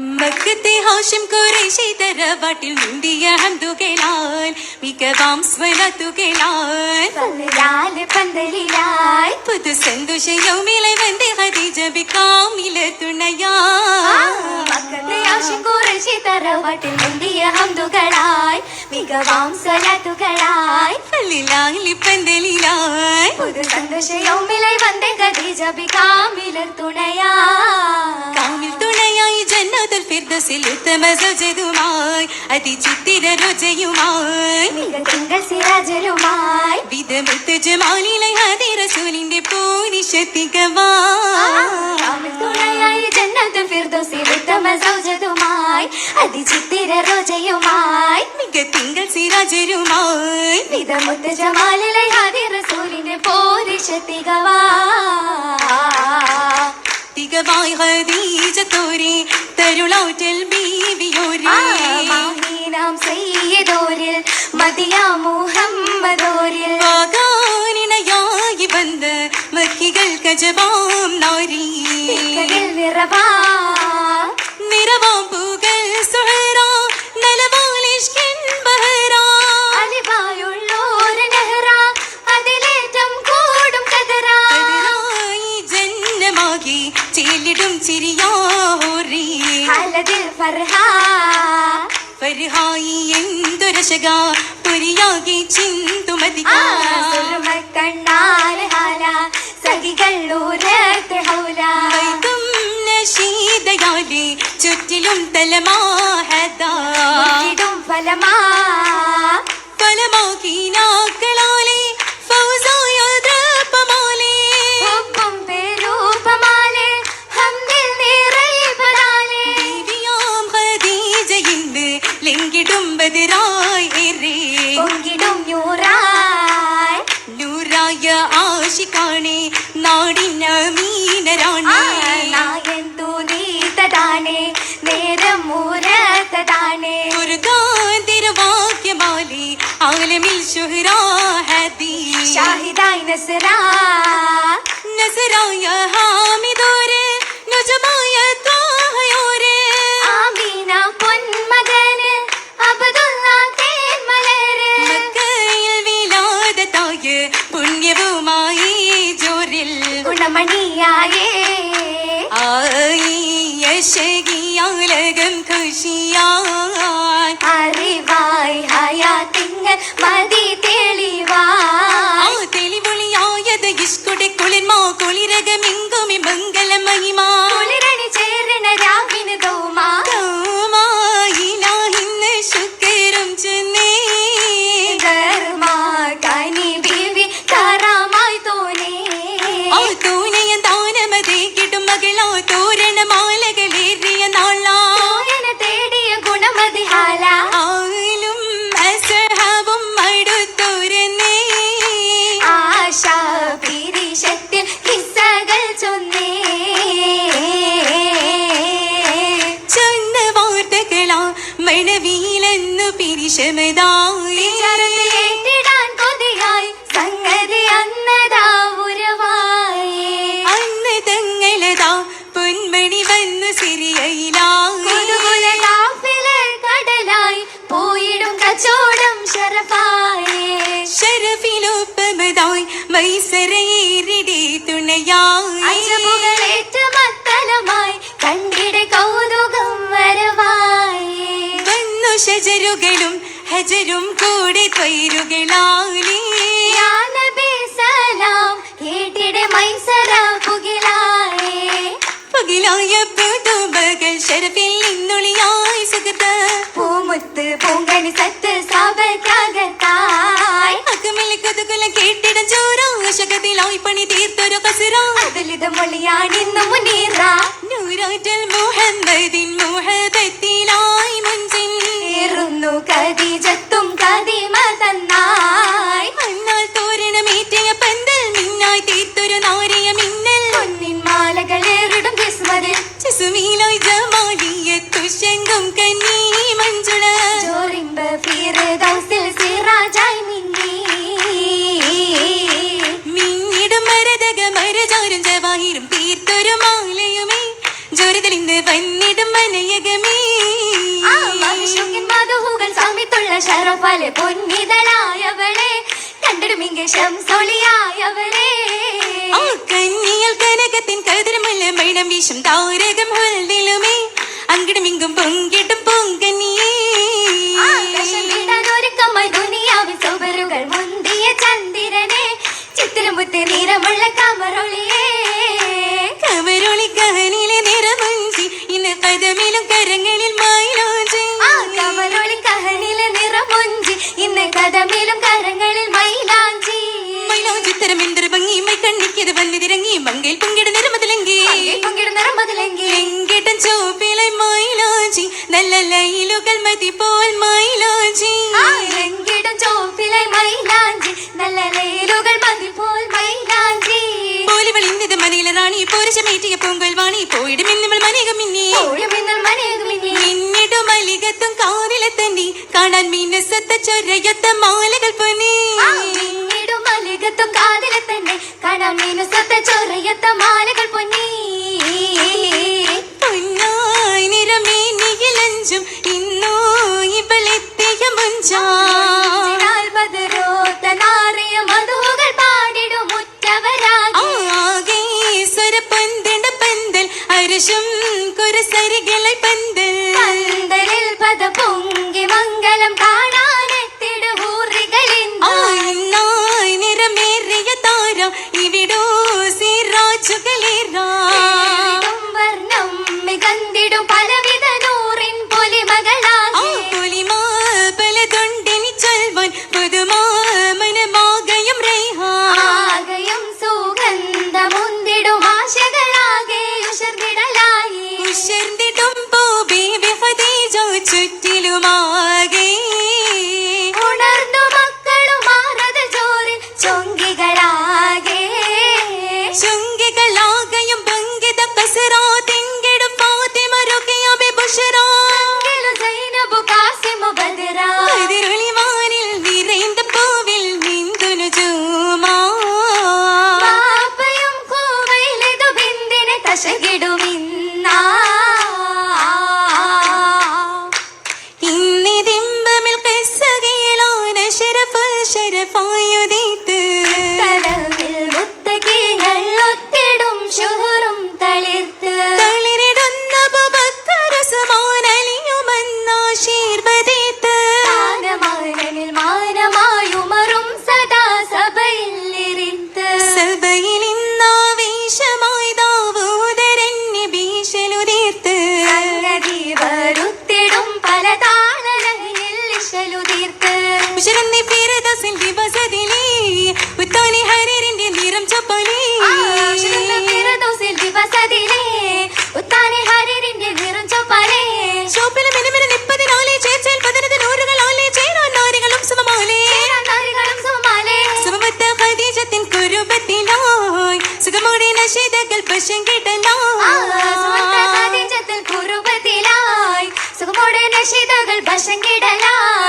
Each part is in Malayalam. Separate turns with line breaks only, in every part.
മക്കത്തെ ഹാഷിം കുറേശി തറവാട്ടിൽ മുന്തിയ ഹന്തുകളാൽ മികവാം സ്വലത്തുകളാൽ
പന്തലാൽ പന്തലിലായി
പുതു സന്തോഷ യൗമിലെ വന്റെ ഹദീജ ബിക്കാമില തുണയാ.
മക്കത്തെ ആശം കുറച്ച് തറവാട്ടിൽ മുന്തിയ ഹംദുകളായി മികവാം സ്വലാത്തുകളായി
പള്ളിലാലി പന്തലിലായി.
പുതു സന്തോഷയൗമിലായി വந்த ഖദീജ ബികാമിലർ തുണയാ
കാമിൽ തുണയായി ജന്നതുൽ ഫിർദൗസിൽ ഉത്തമ സൗജതുമായി അതിചിത്തിര രുചയുമായി.
മിക തിങ്കൾ സിരാജലുമായി
വിധമുത്ത് ജമാലിലെ ഹദി റസൂലിന്റെ
സൗജതുമായി. അതിചിത്തിര
മിക തിങ്കൾ
വിധമുത്ത് ജമാലിലെ പോരിശത്തികവാ
തികവായി ഹദീജ തോരെ തരുളാറ്റൽ ബീവിയോരേ.
മാഹീനാം സയ്യിദോരിൽ മദിയാ മുഹമ്മദോരിൽ.
വാഗാനിണയായി വന്ന് മക്കികൾ കജവാം നോരി.
നിറവാ
നിറവാം. പൂകൾ സുഹറ നലവാലിഷ്കിൻ ബഹറ.
അലിവായുള്ളോര് നെഹ്റ അതിലേറ്റം കൂടും കതറാ.
കതിരായി ജന്നമാകി ചേലിടും ചിരിയാഹോറി
ഹലദിൽ ഫർഹാ.
ഫർഹായി എന്തൊരശക പുരിയാകി ചിന്തുമതിക
കണ്ണാൽ ഹാല സഖികൾ ഊരത്ത് ഹൗല.
വൈകും നശീതയാലെ ചുറ്റിലും തലമാഹദ
ഫലമാ.
ഫലമാക്കിനാക്കളാലെ ആലമിൽ ശുഹ്റാ ഹദീ
ഷാഹിദായി നസറാ
നസറായ ഹാമിദോരെ നജമായ ത്വാഹയോരെ
ആമീന പൊന്മകന് അബ്ദുള്ള തേന്മലര്
മക്കയിൽ വിലാദത്തായ പുണ്യവുമായി ജോറിൽ
ഗുണമണിയായേ
ശകിയാലകം ഖുഷിയാൻ
അറിവായി ഹയാത്തിങ്ങൽ കൊതിയായി. സംഗതി അന്നതാ ഉരവായി
അന്ന് പൊന്മണി വന്നു
കടലായി പോയിടും കച്ചോടം ശരഫായേ
ശരഫിലൊപ്പമതായി മൈസരയേറിടെ തുണയായി.
അജബുകളേറ്റ മത്തലമായി കണ്ടിടെ കൗതുകം വരവായി.
വന്നു ഹജരും കൂടെ
നബി സലാം കേട്ടിടെ മൈസര പുകിലായേ.
പകിലായ നിന്നൊളിയായി
പൂമുത്ത് പൂങ്കണി സത്ത്
കേട്ടിടം പണി തീർത്തൊരു കസറാ.
അതിലിത് മൊഴിയാണിന്നു മുനീറ.
നൂറാറ്റൽ മുഹമ്മദിൻ മുഹബത്തിലായി മുൻപിൽ
തന്നു? കതിജത്തും കതിമ തന്നായി
മണ്ണാൽ തോരണമേറ്റിയ പന്തൽ മിന്നായി തീർത്തൊരു നാരിയ മിന്നൽ.
പൊന്നിൻ മാലകൾ മാലകളേറിടും കിസ്മതിൽ
ചിസുമീലായി ജമാലിയ തുശങ്കും കന്നീ മഞ്ചുള
ജോറിംബ ഫീറ് ദൗസിൽ സിറാജായി മിന്നി.
മിന്നിടും മരതക മരജാരും ജവാഹിരും തീർത്തൊരു മാലയുമേ. ജോരതലിന്ന് വന്നിടും മനയകമേ.
മകഹൂകൾ സമിത്തുള്ള ഷറഫാലെ പൊന്നിതളായവളെ. കണ്ടിടുമിങ്ക ശംസൊളിയായവളെ
കന്നിയൽ കനകത്തിൻ കതിരമുല്ല മൈണം വീശും താരകം ഹുൽദിലുമേ അങ്കിടുമിങ്കും കഥമേലും കരങ്ങളിൽ മൈലാഞ്ചി.
മൈലാഞ്ചി
തരം എന്തൊരു ഭംഗി. മൈ കണ്ണിക്കത് വല്ലിതിരങ്ങി മങ്കയിൽ പങ്കിടുന്ന നിറമതിലെങ്കിൽ
പങ്കിടുന്ന നിറമതിലെങ്കിൽ
എങ്കിട്ടൻ ചോപ്പിലെ മൈലാഞ്ചി. നല്ല ലൈലുകൾ മതി പോൽ മൈലാഞ്ചി. വാണി പോരശമേറ്റിയ പൊങ്കൽ വാണി പോയിടും
എന്നിവൾ മനേകമിന്നി
മിന്നിടും മലികത്തും കാതിലെ തന്നെ കാണാൻ മിനസത്ത ചൊരയത്ത മാലകൾ പൊന്നി.
മിന്നിടും മലികത്തും കാതിലെ തന്നെ കാണാൻ മിനസത്ത ചൊരയത്ത മാലകൾ പൊന്നി.
ಶೃಂಗಿಗಳಾಗಯಂ ಭಂಗಿದ ಪಸರ നശിതകൾ
സുഖമോടെ നശിതകൾ വശം കിടലായി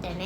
disfruten.